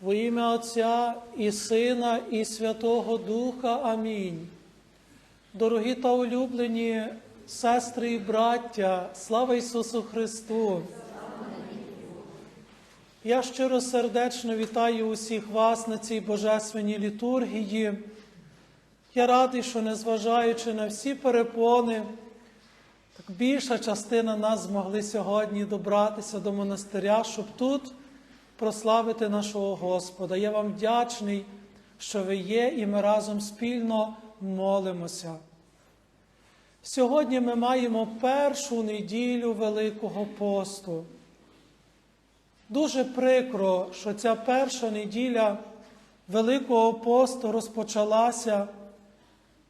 Во ім'я Отця і Сина, і Святого Духа. Амінь. Дорогі та улюблені сестри і браття, слава Ісусу Христу! Я щиро сердечно вітаю усіх вас на цій божественній літургії. Я радий, що незважаючи на всі перепони, так більша частина нас змогли сьогодні добратися до монастиря, щоб тут прославити нашого Господа. Я вам вдячний, що ви є, і ми разом спільно молимося. Сьогодні ми маємо першу неділю Великого посту. Дуже прикро, що ця перша неділя Великого посту розпочалася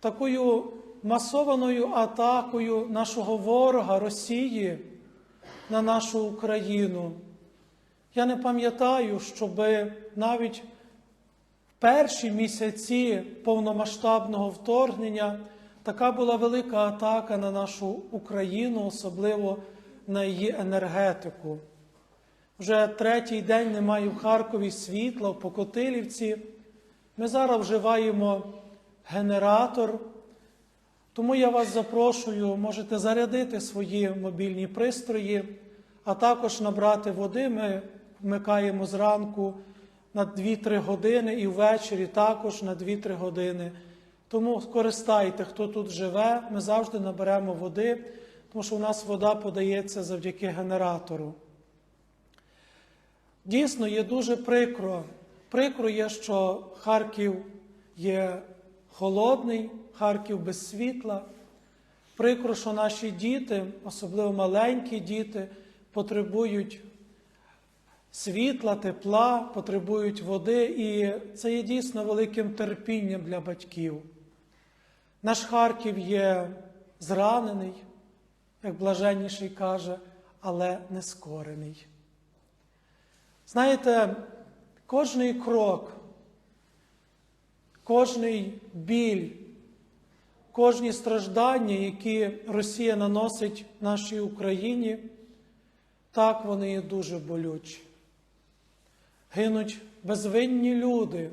такою масованою атакою нашого ворога Росії на нашу Україну. Я не пам'ятаю, щоб навіть в перші місяці повномасштабного вторгнення така була велика атака на нашу Україну, особливо на її енергетику. Вже третій день немає в Харкові світла, в Покотилівці. Ми зараз вживаємо генератор. Тому я вас запрошую, можете зарядити свої мобільні пристрої, а також набрати води. Ми вмикаємо зранку на 2-3 години і ввечері також на 2-3 години. Тому скористайте, хто тут живе, ми завжди наберемо води, тому що у нас вода подається завдяки генератору. Дійсно, є дуже прикро. Прикро є, що Харків є холодний, Харків без світла. Прикро, що наші діти, особливо маленькі діти, потребують світла, тепла, потребують води, і це є дійсно великим терпінням для батьків. Наш Харків є зранений, як блаженніший каже, але не скорений. Знаєте, кожний крок, кожний біль, кожні страждання, які Росія наносить нашій Україні, так вони є дуже болючі. Гинуть безвинні люди.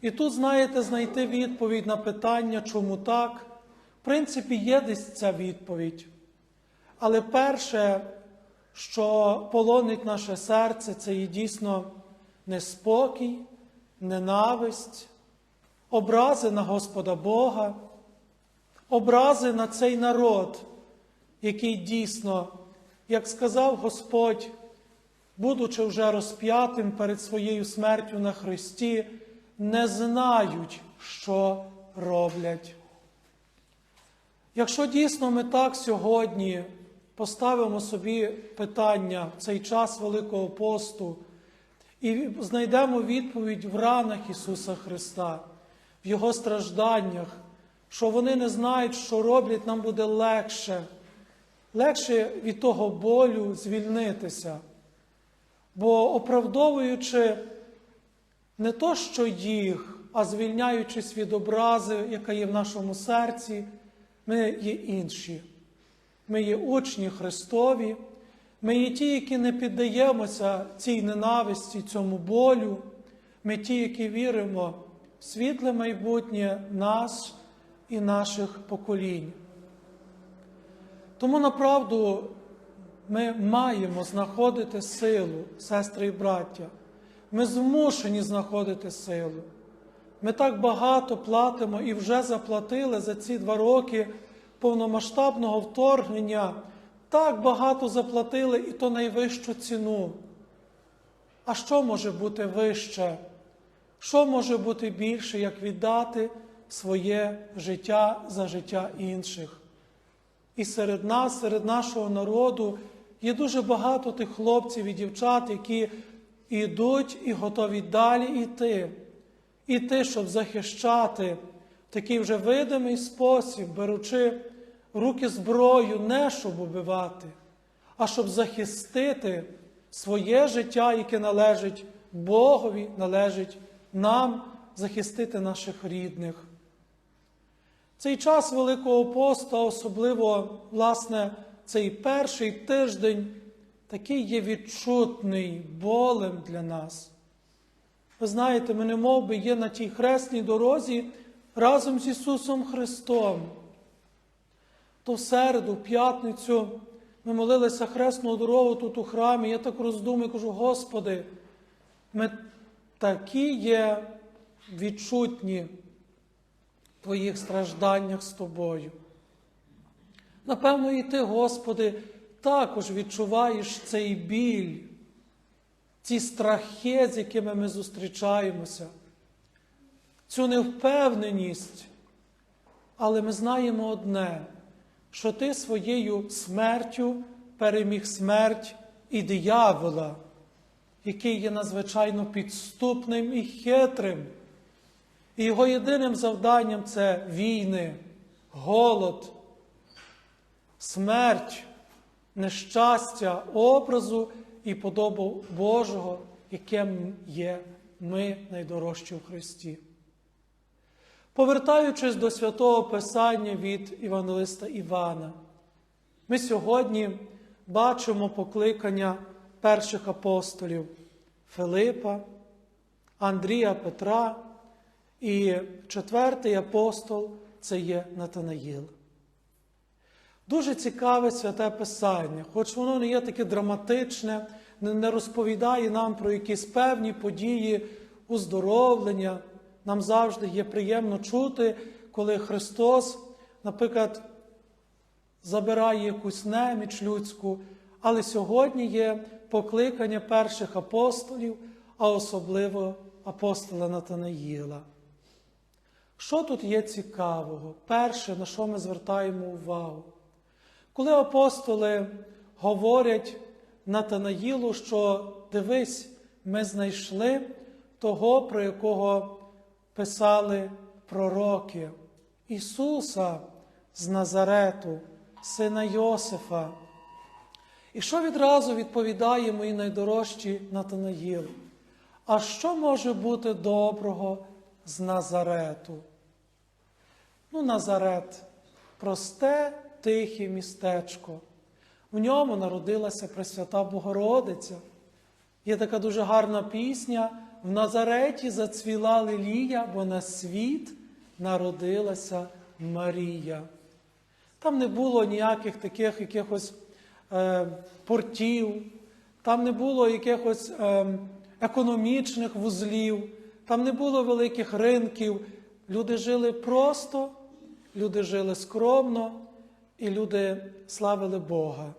І тут, знаєте, знайти відповідь на питання, чому так. В принципі, є десь ця відповідь. Але перше, що полонить наше серце, це є дійсно неспокій, ненависть, образи на Господа Бога, образи на цей народ, який дійсно, як сказав Господь, будучи вже розп'ятим перед своєю смертю на Христі, не знають, що роблять. Якщо дійсно ми так сьогодні поставимо собі питання в цей час Великого посту і знайдемо відповідь в ранах Ісуса Христа, в Його стражданнях, що вони не знають, що роблять, нам буде легше, легше від того болю звільнитися. Бо оправдовуючи не то, що їх, а звільняючись від образи, яка є в нашому серці, ми є інші. Ми є учні Христові, ми є ті, які не піддаємося цій ненависті, цьому болю. Ми ті, які віримо в світле майбутнє нас і наших поколінь. Тому направду ми маємо знаходити силу, сестри і браття. Ми змушені знаходити силу. Ми так багато платимо і вже заплатили за ці два роки повномасштабного вторгнення, так багато заплатили і то найвищу ціну. А що може бути вище? Що може бути більше, як віддати своє життя за життя інших? І серед нас, серед нашого народу, є дуже багато тих хлопців і дівчат, які йдуть і готові далі йти. Іти, щоб захищати в такий вже видимий спосіб, беручи руки зброю, не щоб убивати, а щоб захистити своє життя, яке належить Богові, належить нам, захистити наших рідних. Цей час Великого посту, особливо, власне, цей перший тиждень, такий є відчутний болем для нас. Ви знаєте, ми не мов би є на тій хресній дорозі разом з Ісусом Христом. То в середу, в п'ятницю, ми молилися хресну дорогу тут у храмі. Я так роздумую, кажу, Господи, ми такі є відчутні в Твоїх стражданнях з Тобою. Напевно, і ти, Господи, також відчуваєш цей біль, ці страхи, з якими ми зустрічаємося, цю невпевненість. Але ми знаємо одне, що ти своєю смертю переміг смерть і диявола, який є надзвичайно підступним і хитрим. І його єдиним завданням це війни, голод, смерть, нещастя, образу і подобу Божого, яким є ми найдорожчі в Христі. Повертаючись до святого Писання від Івангелиста Івана, ми сьогодні бачимо покликання перших апостолів Филипа, Андрія Петра і четвертий апостол це є Натанаїл. Дуже цікаве святе Писання, хоч воно не є таке драматичне, не розповідає нам про якісь певні події уздоровлення. Нам завжди є приємно чути, коли Христос, наприклад, забирає якусь неміч людську, але сьогодні є покликання перших апостолів, а особливо апостола Натанаїла. Що тут є цікавого? Перше, на що ми звертаємо увагу? Коли апостоли говорять Натанаїлу, що дивись, ми знайшли того, про якого писали пророки, Ісуса з Назарету, сина Йосифа. І що відразу відповідає мої найдорожчі Натанаїл? А що може бути доброго з Назарету? Ну, Назарет просте, тихе містечко. В ньому народилася Пресвята Богородиця. Є така дуже гарна пісня. В Назареті зацвіла лілія, бо на світ народилася Марія. Там не було ніяких таких якихось е, портів, там не було якихось е, економічних вузлів, там не було великих ринків. Люди жили просто, люди жили скромно, і люди славили Бога.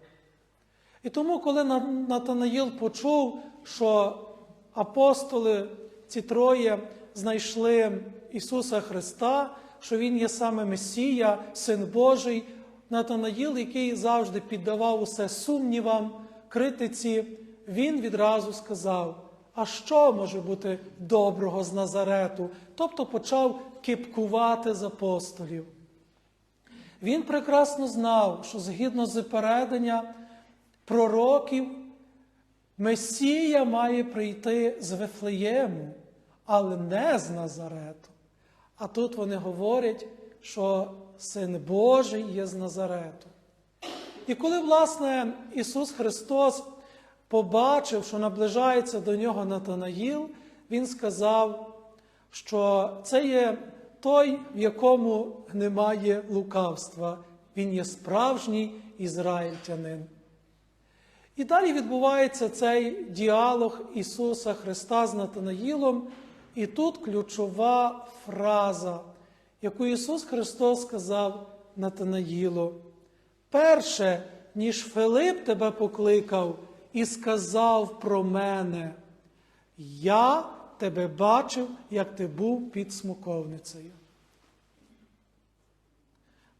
І тому, коли Натанаїл почув, що апостоли, ці троє, знайшли Ісуса Христа, що Він є саме Месія, Син Божий, Натанаїл, який завжди піддавав усе сумнівам, критиці, він відразу сказав: а що може бути доброго з Назарету? Тобто почав кипкувати з апостолів. Він прекрасно знав, що згідно з передання пророків, Месія має прийти з Вифлеєму, але не з Назарету. А тут вони говорять, що Син Божий є з Назарету. І коли, власне, Ісус Христос побачив, що наближається до нього Натанаїл, Він сказав, що це є той, в якому немає лукавства. Він є справжній ізраїльтянин. І далі відбувається цей діалог Ісуса Христа з Натанаїлом, і тут ключова фраза, яку Ісус Христос сказав Натанаїлу. Перше, ніж Филип тебе покликав і сказав про мене, я тебе бачив, як ти був під смоковницею.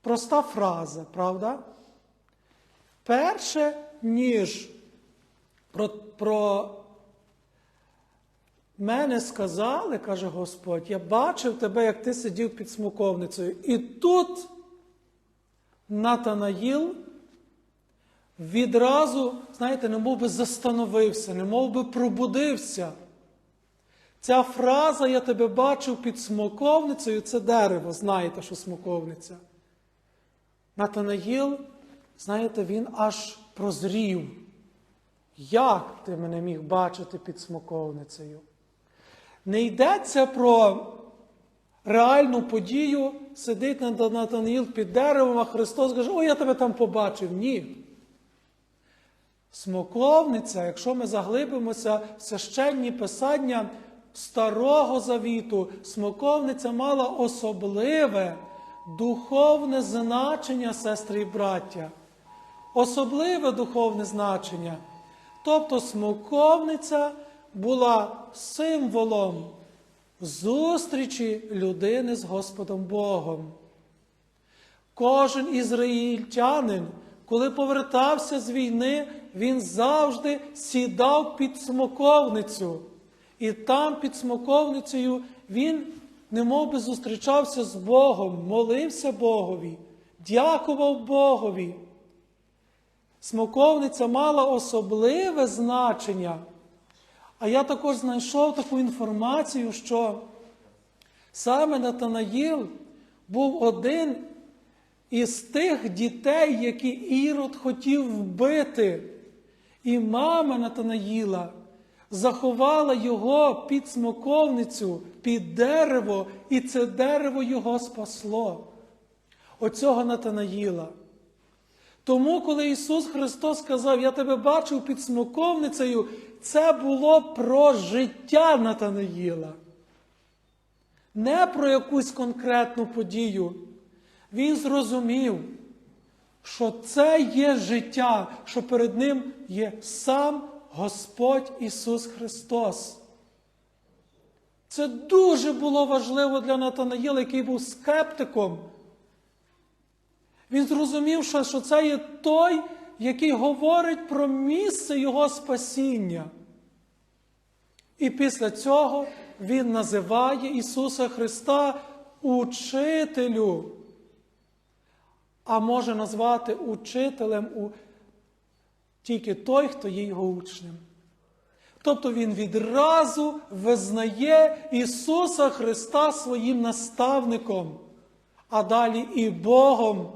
Проста фраза, правда? Перше, ніж про, про мене сказали, каже Господь, я бачив тебе, як ти сидів під смоковницею. І тут Натанаїл відразу, знаєте, не мов би застановився, не мов би пробудився. Ця фраза я тебе бачив під смоковницею це дерево, знаєте, що смоковниця. Натанаїл, знаєте, він аж прозрів. Як ти мене міг бачити під смоковницею? Не йдеться про реальну подію, сидить Натанаїл під деревом, а Христос каже, ой, я тебе там побачив. Ні. Смоковниця, якщо ми заглибимося в священні писання Старого Завіту, смоковниця мала особливе духовне значення, сестри і браття. Особливе духовне значення. Тобто смоковниця була символом зустрічі людини з Господом Богом. Кожен ізраїльтянин, коли повертався з війни, він завжди сідав під смоковницю. І там під смоковницею він немов би зустрічався з Богом, молився Богові, дякував Богові. Смоковниця мала особливе значення. А я також знайшов таку інформацію, що саме Натанаїл був один із тих дітей, які Ірод хотів вбити. І мама Натанаїла заховала його під смоковницю, під дерево, і це дерево його спасло. Оцього Натанаїла. Тому, коли Ісус Христос сказав, я тебе бачив під смоковницею, це було про життя Натанаїла. Не про якусь конкретну подію. Він зрозумів, що це є життя, що перед ним є сам Господь Ісус Христос. Це дуже було важливо для Натанаїла, який був скептиком. Він зрозумів, що, це є той, який говорить про місце Його спасіння. І після цього Він називає Ісуса Христа учителю, а може назвати учителем у... тільки той, хто є його учнем. Тобто Він відразу визнає Ісуса Христа своїм наставником, а далі і Богом.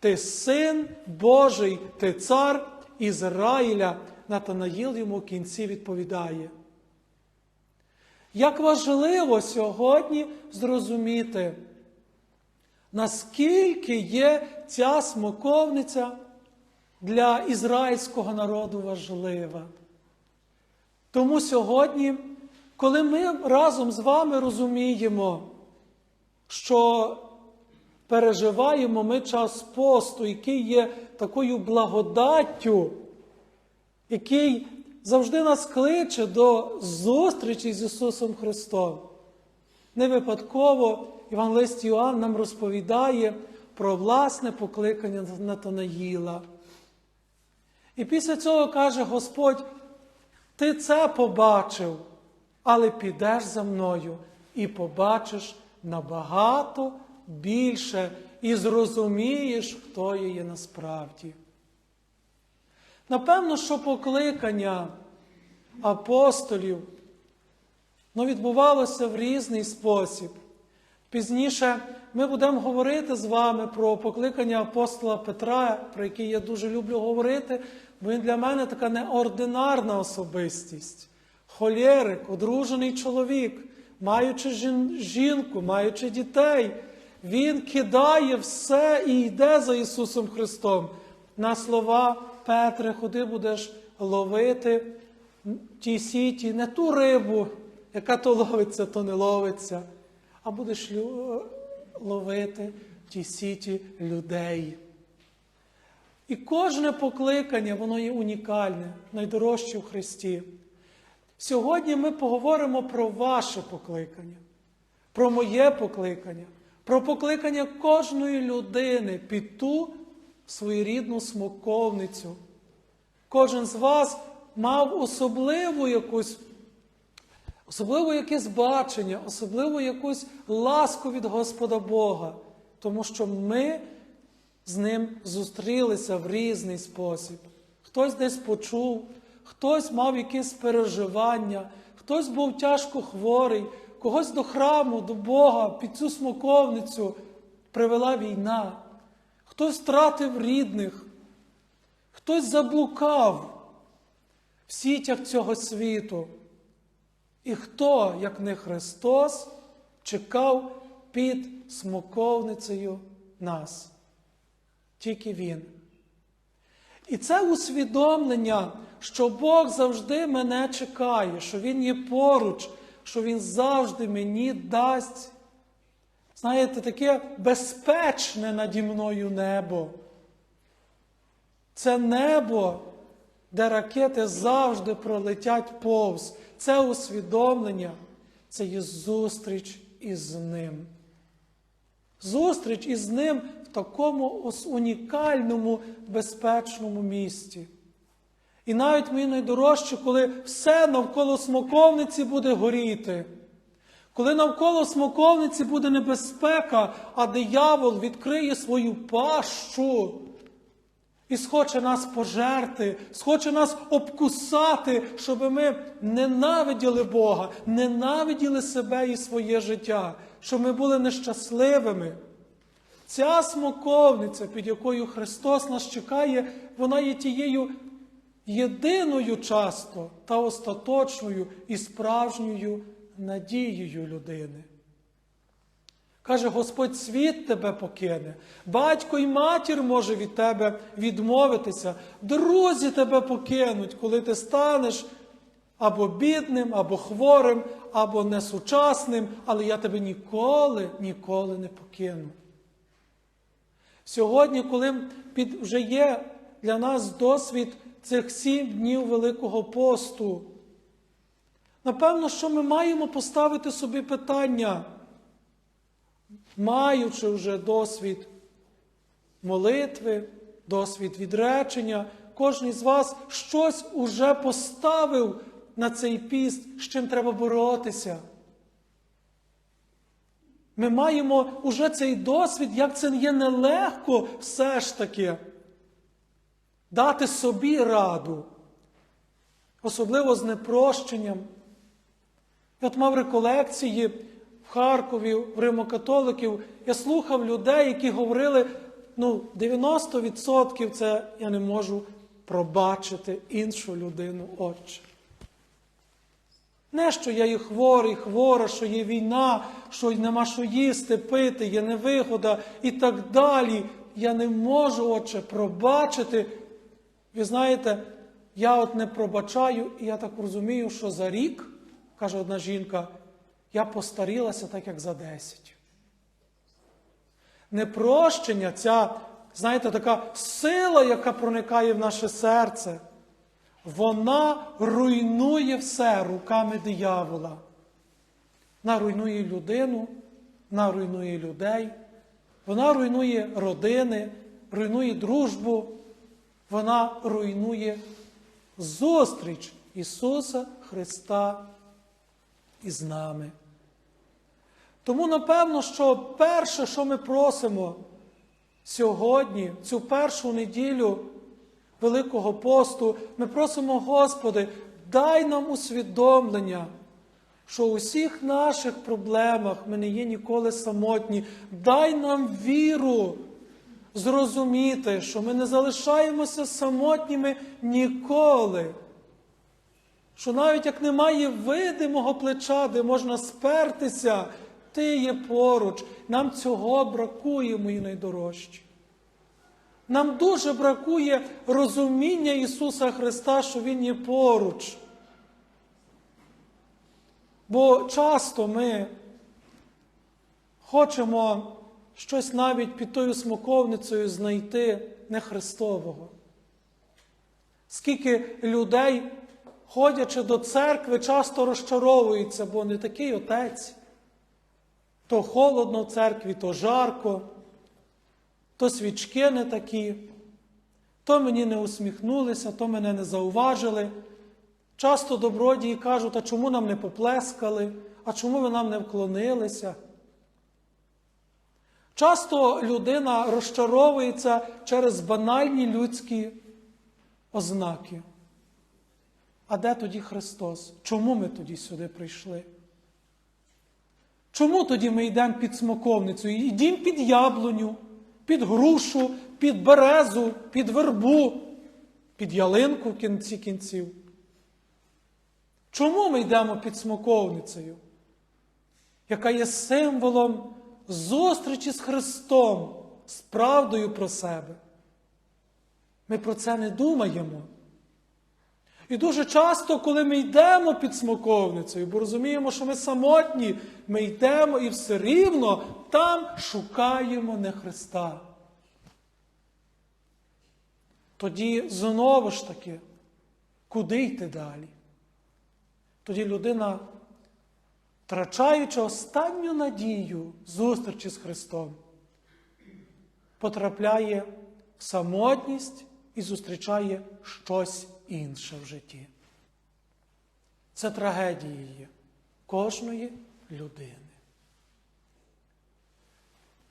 Ти син Божий, ти цар Ізраїля. Натанаїл йому в кінці відповідає. Як важливо сьогодні зрозуміти, наскільки є ця смоковниця для ізраїльського народу важлива. Тому сьогодні, коли ми разом з вами розуміємо, що переживаємо ми час посту, який є такою благодаттю, який завжди нас кличе до зустрічі з Ісусом Христом. Не випадково Євангелист Йоанн нам розповідає про власне покликання Натанаїла. І після цього каже Господь, ти це побачив, але підеш за мною і побачиш набагато більше і зрозумієш, хто я є насправді. Напевно, що покликання апостолів ну, відбувалося в різний спосіб. Пізніше ми будемо говорити з вами про покликання апостола Петра, про який я дуже люблю говорити, він для мене така неординарна особистість. Холєрик, одружений чоловік, маючи жінку, маючи дітей, він кидає все і йде за Ісусом Христом. На слова Петре, ходи будеш ловити ті сіті, не ту рибу, яка то ловиться, то не ловиться, а будеш ловити ті сіті людей. І кожне покликання, воно є унікальне, найдорожче в Христі. Сьогодні ми поговоримо про ваше покликання, про моє покликання, про покликання кожної людини під ту своєрідну смоковницю. Кожен з вас мав особливу якусь, особливо якесь бачення, особливо якусь ласку від Господа Бога, тому що ми з ним зустрілися в різний спосіб. Хтось десь почув, хтось мав якісь переживання, хтось був тяжко хворий, когось до храму, до Бога, під цю смоковницю привела війна. Хтось втратив рідних, хтось заблукав в сітях цього світу. І хто, як не Христос, чекав під смоковницею нас? Тільки Він. І це усвідомлення, що Бог завжди мене чекає, що Він є поруч, що Він завжди мені дасть, знаєте, таке безпечне наді мною небо. Це небо, де ракети завжди пролетять повз. Це усвідомлення, це є зустріч із ним. Зустріч із ним такому ос- унікальному, безпечному місці. І навіть мені найдорожче, коли все навколо смоковниці буде горіти. Коли навколо смоковниці буде небезпека, а диявол відкриє свою пащу і схоче нас пожерти, схоче нас обкусати, щоб ми ненавиділи Бога, ненавиділи себе і своє життя, щоб ми були нещасливими. Ця смоковниця, під якою Христос нас чекає, вона є тією єдиною часто та остаточною і справжньою надією людини. Каже, Господь світ тебе покине, батько і матір може від тебе відмовитися, друзі тебе покинуть, коли ти станеш або бідним, або хворим, або несучасним, але я тебе ніколи, ніколи не покину. Сьогодні, коли під, вже є для нас досвід цих сім днів Великого посту, напевно, що ми маємо поставити собі питання, маючи вже досвід молитви, досвід відречення, кожен з вас щось уже поставив на цей піст, з чим треба боротися. Ми маємо уже цей досвід, як це є нелегко все ж таки дати собі раду, особливо з непрощенням. Я от мав реколекції в Харкові, в римокатоликів. Я слухав людей, які говорили, ну, 90% це я не можу пробачити іншу людину, отче. Не, що я є хворий, хвора, що є війна, що нема що їсти, пити, є невигода і так далі. Я не можу, отче, пробачити. Ви знаєте, я от не пробачаю, і я так розумію, що за рік, каже одна жінка, я постарілася так, як за десять. Непрощення, ця, знаєте, така сила, яка проникає в наше серце, вона руйнує все руками диявола. Вона руйнує людину, вона руйнує людей, вона руйнує родини, руйнує дружбу, вона руйнує зустріч Ісуса Христа із нами. Тому, напевно, що перше, що ми просимо сьогодні, цю першу неділю Великого посту, ми просимо, Господи, дай нам усвідомлення, що у всіх наших проблемах ми не є ніколи самотні. Дай нам віру зрозуміти, що ми не залишаємося самотніми ніколи. Що навіть як немає видимого плеча, де можна спертися, ти є поруч. Нам цього бракує, мої найдорожчі. Нам дуже бракує розуміння Ісуса Христа, що Він є поруч. Бо часто ми хочемо щось навіть під тою смоковницею знайти не Христового. Скільки людей, ходячи до церкви, часто розчаровуються, бо не такий отець. То холодно в церкві, то жарко, то свічки не такі, то мені не усміхнулися, то мене не зауважили. Часто добродії кажуть, а чому нам не поплескали, а чому ви нам не вклонилися? Часто людина розчаровується через банальні людські ознаки. А де тоді Христос? Чому ми тоді сюди прийшли? Чому тоді ми йдемо під смоковницю? Йдемо під яблуню, під грушу, під березу, під вербу, під ялинку в кінці кінців. Чому ми йдемо під смоковницею, яка є символом зустрічі з Христом, з правдою про себе? Ми про це не думаємо. І дуже часто, коли ми йдемо під смоковницею, бо розуміємо, що ми самотні, ми йдемо і все рівно там шукаємо не Христа. Тоді знову ж таки, куди йти далі? Тоді людина, втрачаючи останню надію зустрічі з Христом, потрапляє в самотність і зустрічає щось інше в житті. Це трагедія кожної людини.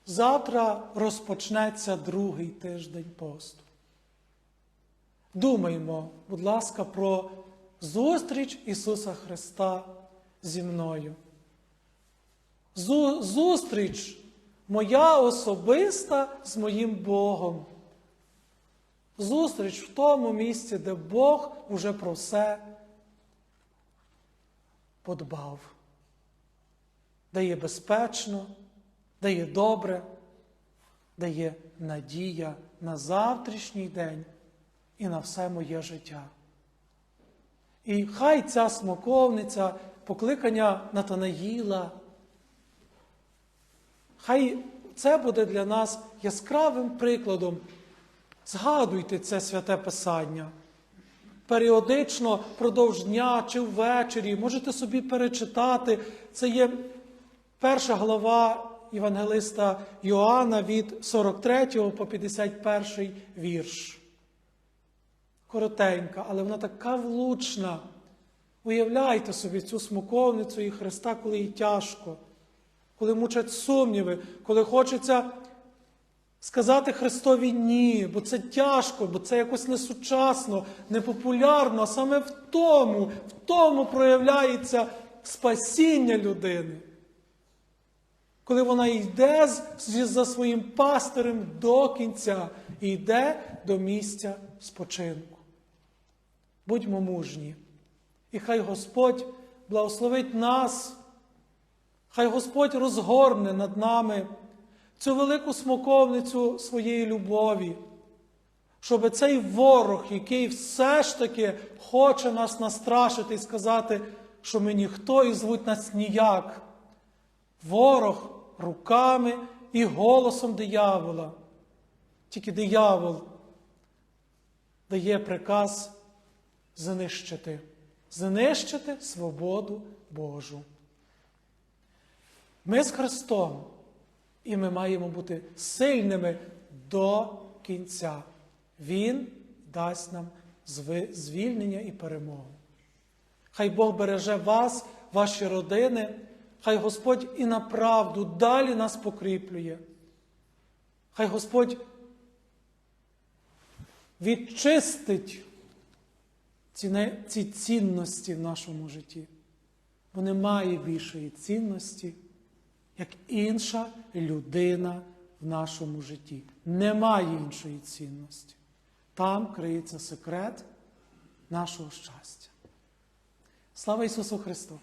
Завтра розпочнеться другий тиждень посту. Думаймо, будь ласка, про зустріч Ісуса Христа зі мною. Зустріч моя особиста з моїм Богом. Зустріч в тому місці, де Бог уже про все подбав, де є безпечно, де є добре, де є надія на завтрашній день і на все моє життя. І хай ця смоковниця, покликання Натанаїла, хай це буде для нас яскравим прикладом. Згадуйте це святе Писання. Періодично впродовж дня чи ввечері можете собі перечитати. Це є перша глава Євангелиста Йоанна від 43 по 51 вірш. Коротенька, але вона така влучна. Уявляйте собі цю смоковницю і Христа, коли їй тяжко, коли мучать сумніви, коли хочеться сказати Христові ні, бо це тяжко, бо це якось несучасно, непопулярно. А саме в тому, в тому проявляється спасіння людини. Коли вона йде за своїм пастирем до кінця і йде до місця спочинку. Будьмо мужні. І хай Господь благословить нас, хай Господь розгорне над нами цю велику смоковницю своєї любові, щоб цей ворог, який все ж таки хоче нас настрашити і сказати, що ми ніхто і звуть нас ніяк. Ворог руками і голосом диявола. Тільки диявол дає приказ знищити, знищити свободу Божу. Ми з Христом, і ми маємо бути сильними до кінця. Він дасть нам звільнення і перемогу. Хай Бог береже вас, ваші родини, хай Господь і на правду далі нас покріплює. Хай Господь відчистить ці цінності в нашому житті. Бо немає більшої цінності, як інша людина в нашому житті. Немає іншої цінності. Там криється секрет нашого щастя. Слава Ісусу Христу!